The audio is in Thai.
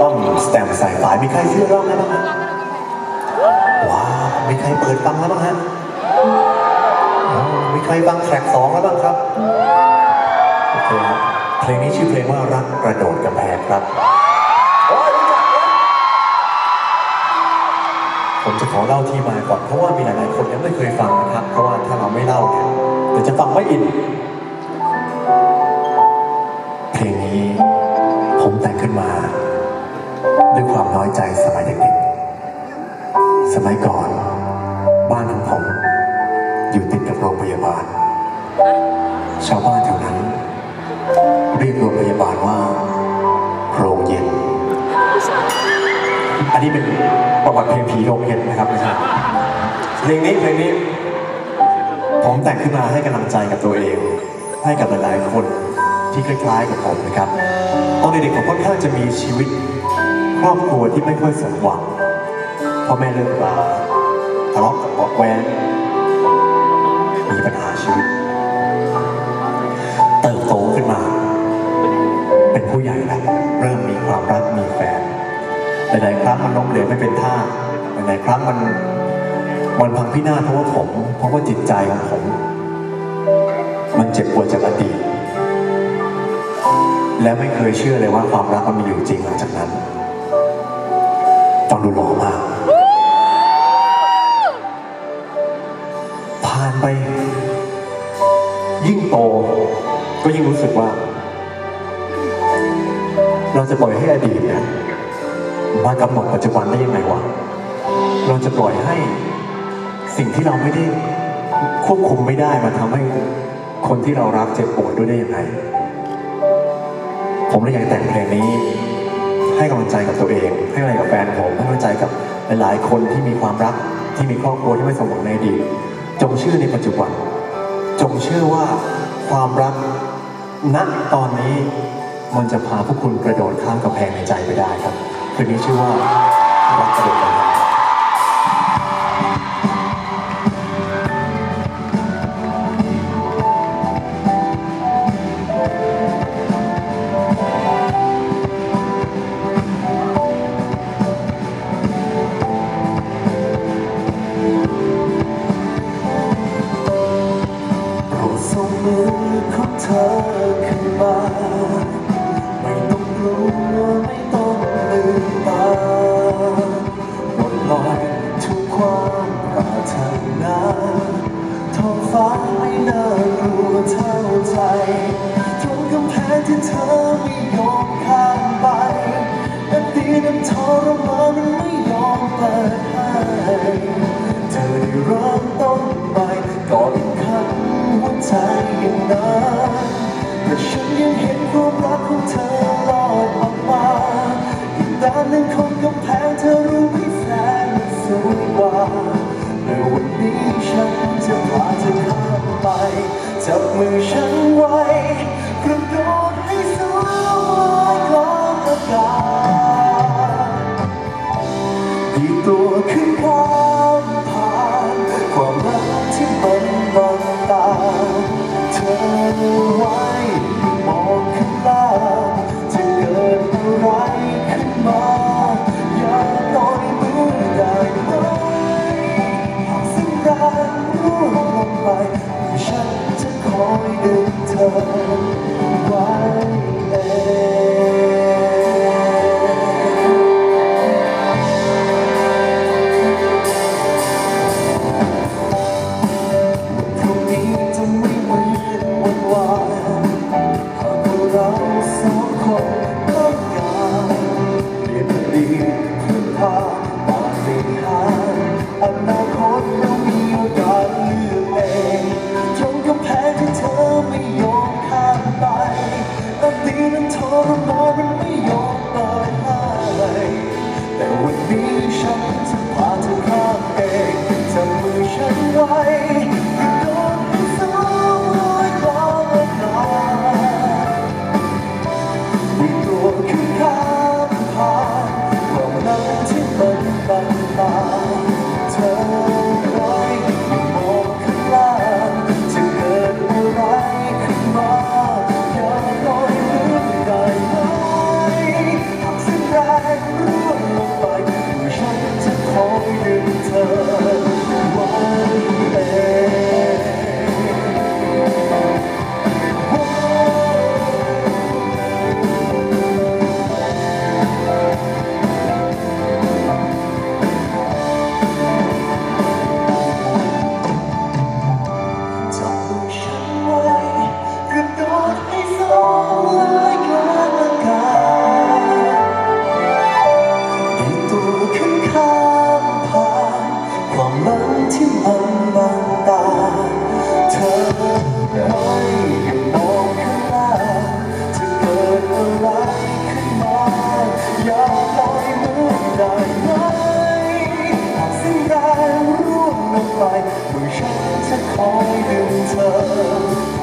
บั้มสแตมป์สายฝายมีใครเชื่อร้องแล้วบ้างฮะว้าวมีใครเปิดฟังแล้วบ้างฮะมีใครฟังแทร็กสองแล้วบ้างครับโอเคครับเพลงนี้ชื่อเพลงว่ารักกระโดดกำแพงครับผมจะขอเล่าที่มาก่อนเพราะว่ามีหลายๆคนยังไม่เคยฟังนะครับ เพราะว่าถ้าเราไม่เล่าเนี่ยเดี๋ยวจะฟังไม่อิน ใจสมัยเด็กๆ สมัยก่อน บ้านของผม อยู่ติดกับโรงพยาบาล ชาวบ้านแถวนั้น เรียกโรงพยาบาลว่า โรงเย็น อันนี้เป็นประวัติเพลงผีโรงเย็นนะครับไม่ใช่เพลงนี้เพลงนี้ ผมแต่งขึ้นมาให้กำลังใจกับตัวเอง ให้กับหลายๆคนที่คล้ายๆกับผมนะครับ ตอนเด็กๆผมค่อนข้างจะมีชีวิต ครอบครัวที่ไม่ค่อยสมหวังพ่อแม่เลิกราทะเลาะกับบอกแว้นมีปัญหาชีวิต เติบโตขึ้นมา เป็นผู้ใหญ่แล้วเริ่มมีความรักมีแฟนหลายๆครั้งมันล้มเหลวไม่เป็นท่าหลายๆครั้งมันมันพังพินาศเพราะว่าผม เพราะว่าจิตใจของผม มันเจ็บปวดจากอดีตและไม่เคยเชื่อเลยว่าความรักมันมีอยู่จริงหลังจากนั้น ฟังดูหล่อมาก ผ่านไป ยิ่งโต ก็ยิ่งรู้สึกว่า เราจะปล่อยให้อดีตเนี่ยมากำหนดปัจจุบันได้ยังไงวะ เราจะปล่อยให้สิ่งที่เราไม่ได้ควบคุมไม่ได้มาทำให้คนที่เรารักเจ็บปวดด้วยได้ยังไง ผมเลยอยากแต่งเพลงนี้ ให้กำลังใจกับตัวเอง ให้กำลังใจกับแฟนผม ลังใจกับหลาย ๆ คนที่มีความรักที่มีครอบครัวที่ไม่สมหวังในอดีตจงเชื่อในปัจจุบัน จงเชื่อว่าความรักณตอนนี้มันจะพาพวกคุณกระโดดข้ามกำแพงในใจไปได้ครับคืนนี้ชื่อว่ารักกระโดดกำแพง เธอขึ้นมา ไม่ต้องกลัวไม่ต้องลืมตาปลดปล่อยทุกความปรารถนาท้องฟ้าไม่น่ากลัวเท่าใจตรงกำแพงที่เธอไม่ยอมข้ามไปน้ำดีน้ำทรมาน 그 모든 것 จะคอยดึงเธอ